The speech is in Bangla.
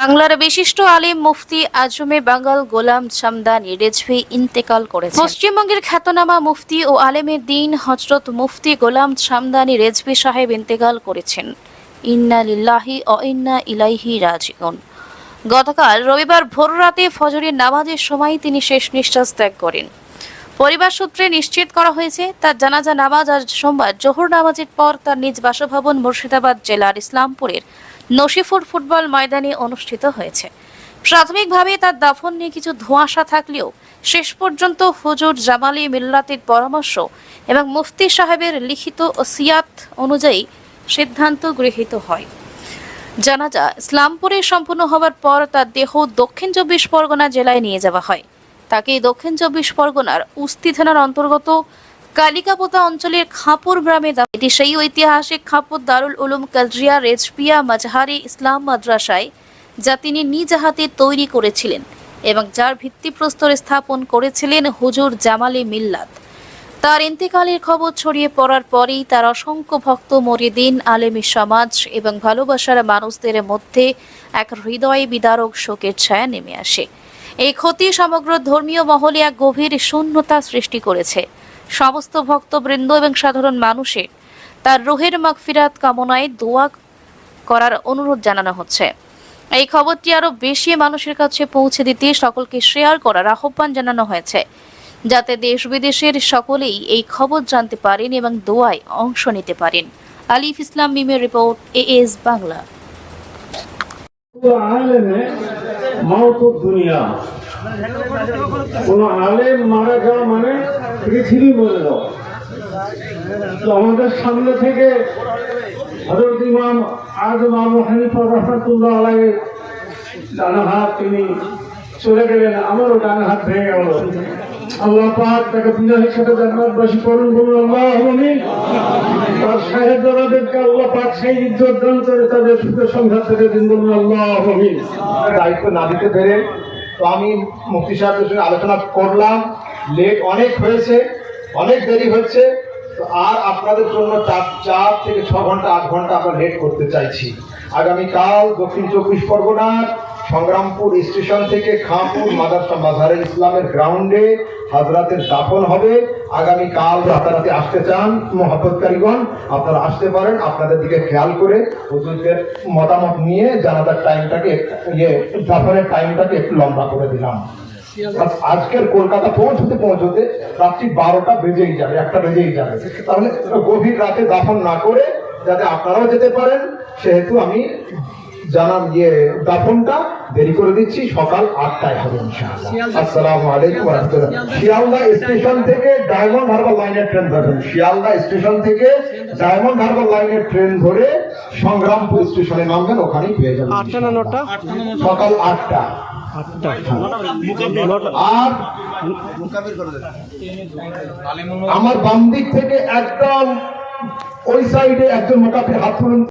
বাংলার বিশিষ্ট আলিম মুফতি আজমে বাঙ্গাল গোলাম সামদানি রেজভি ইন্তেকাল করেছে পশ্চিমবঙ্গের খ্যাতনামা মুফতি ও আলেমের দিন হজরত মুফতি গোলাম সামদানি রেজভি সাহেব ইন্তেকাল করেছেন। ইন্না লিল্লাহি ও ইন্না ইলাইহি রাজিউন। গতকাল রবিবার ভোররাতে ফজরের নামাজের সময় তিনি শেষ নিঃশ্বাস ত্যাগ করেন। পরিবার সূত্রে নিশ্চিত করা হয়েছে, তার জানাজা নামাজ আজ সোমবার জোহর নামাজের পর তার নিজ বাসভবন মুর্শিদাবাদ জেলার ইসলামপুরের নসিফুর ফুটবল ময়দানে অনুষ্ঠিত হয়েছে। প্রাথমিকভাবে তার দাফন নিয়ে কিছু ধোঁয়াশা থাকলেও শেষ পর্যন্ত হুজুর জামালি মিল্লাতের পরামর্শ এবং মুফতি সাহেবের লিখিত ওসিয়াত অনুযায়ী সিদ্ধান্ত গৃহীত হয়। জানাজা ইসলামপুরে সম্পূর্ণ হওয়ার পর তার দেহ দক্ষিণ চব্বিশ পরগনা জেলায় নিয়ে যাওয়া হয়। তাকে দক্ষিণ চব্বিশ পরগনার উস্তি থানার অন্তর্গত কালিকাপোতা অঞ্চলের খাপুর গ্রামে এটি সেই ঐতিহাসিক খাপুর দারুল উলুম কালজিয়া রেজপিয়া মাজহারি ইসলাম মাদ্রাসায়, যা তিনি নিজ হাতে তৈরি করেছিলেন এবং যার ভিত্তিপ্রস্তর স্থাপন করেছিলেন হুজুর জামালি মিল্লাত। তার ইন্তেকালের খবর ছড়িয়ে পড়ার পরেই তার অসংখ্য ভক্ত মরিদিন, আলেমী সমাজ এবং ভালোবাসার মানুষদের মধ্যে এক হৃদয় বিদারক শোকের ছায়া নেমে আসে। এই ক্ষতি সমগ্র ধর্মীয় মহলে এক গভীর শূন্যতা সৃষ্টি করেছে। সমস্ত ভক্তবৃন্দ এবং সাধারণ মানুষের তার রোহের মাগফিরাত কামনায় দোয়া করার অনুরোধ জানানো হচ্ছে। এই খবরটি আরও বেশি মানুষের কাছে পৌঁছে দিতে সকলকে শেয়ার করার আহ্বান জানানো হয়েছে, যাতে দেশ বিদেশের সকলেই এই খবর জানতে পারেন এবং দোয়ায় অংশ নিতে পারেন। আলিফ ইসলাম মিমের রিপোর্ট এ এস বাংলা কোন আলেম মারা যাওয়া মানে পৃথিবী দেওয়া তো আমাদের সামনে থেকে হজরত ইমাম আজম আবু হানিফা রহমতুল্লাহ আলাই ডানা হাত তিনি চলে গেলেন। আমারও ডানা হাত ভেঙে গেল। আল্লাহ পাক তাকে পূজা হিসেবে জান্নাতবাসী করুন, বলুন, আল্লাহ আমিন। তার সাহেব দাদাদেরকে আল্লাহ পাক সেই ইজ্জত দান করে তাদের সুখের সংঘাত থেকে দিন, বলুন, আল্লাহ আমিন। দায়িত্ব না দিতে পেরে তো আমি মুক্তি সাহেবের সঙ্গে আলোচনা করলাম। লেট অনেক হয়েছে, অনেক দেরি হচ্ছে। তো আর আপনাদের জন্য চার চার থেকে ছ ঘণ্টা, আট ঘণ্টা আমরা লেট করতে চাইছি। আগামীকাল দক্ষিণ চব্বিশ পরগনার সংগ্রামপুর স্টেশন থেকে খাঁপুর মাদারসা মাজারে ইসলামের গ্রাউন্ডে হাজরাতের দাফন হবে। আগামীকাল রাতারাতি আসতে চান মহাপতকারীগণ আপনারা আসতে পারেন, আপনাদের দিকে খেয়াল করে হুজুরদের মতামত নিয়ে জানাজার টাইমটাকে ইয়ে দাফনের টাইমটাকে একটু লম্বা করে দিলাম। আজকের কলকাতা পৌঁছতে পৌঁছতে রাত্রি বারোটা বেজেই যাবে একটা বেজেই যাবে। তাহলে গভীর রাতে দাফন না করে যাতে আপনারাও যেতে পারেন সেহেতু আমি জানাম ইয়ে দাফনটা দেরি করে দিচ্ছি সকাল আটটায় হবে ইনশাআল্লাহ। আসসালামু আলাইকুম শিয়ালদা। স্টেশন থেকে ডায়মন্ড হারবার লাইনের ট্রেন ধরবেন। শিয়ালদা স্টেশন থেকে ডায়মন্ড হারবার লাইনের ট্রেন ধরে সংগ্রামপুর স্টেশনে নামবেন ওখানেই পেয়ে যাবেন নটা। সকাল আটটা। আমার বাম দিক থেকে একদম ওই সাইডে একজন মোটাপি হাত তুলুন।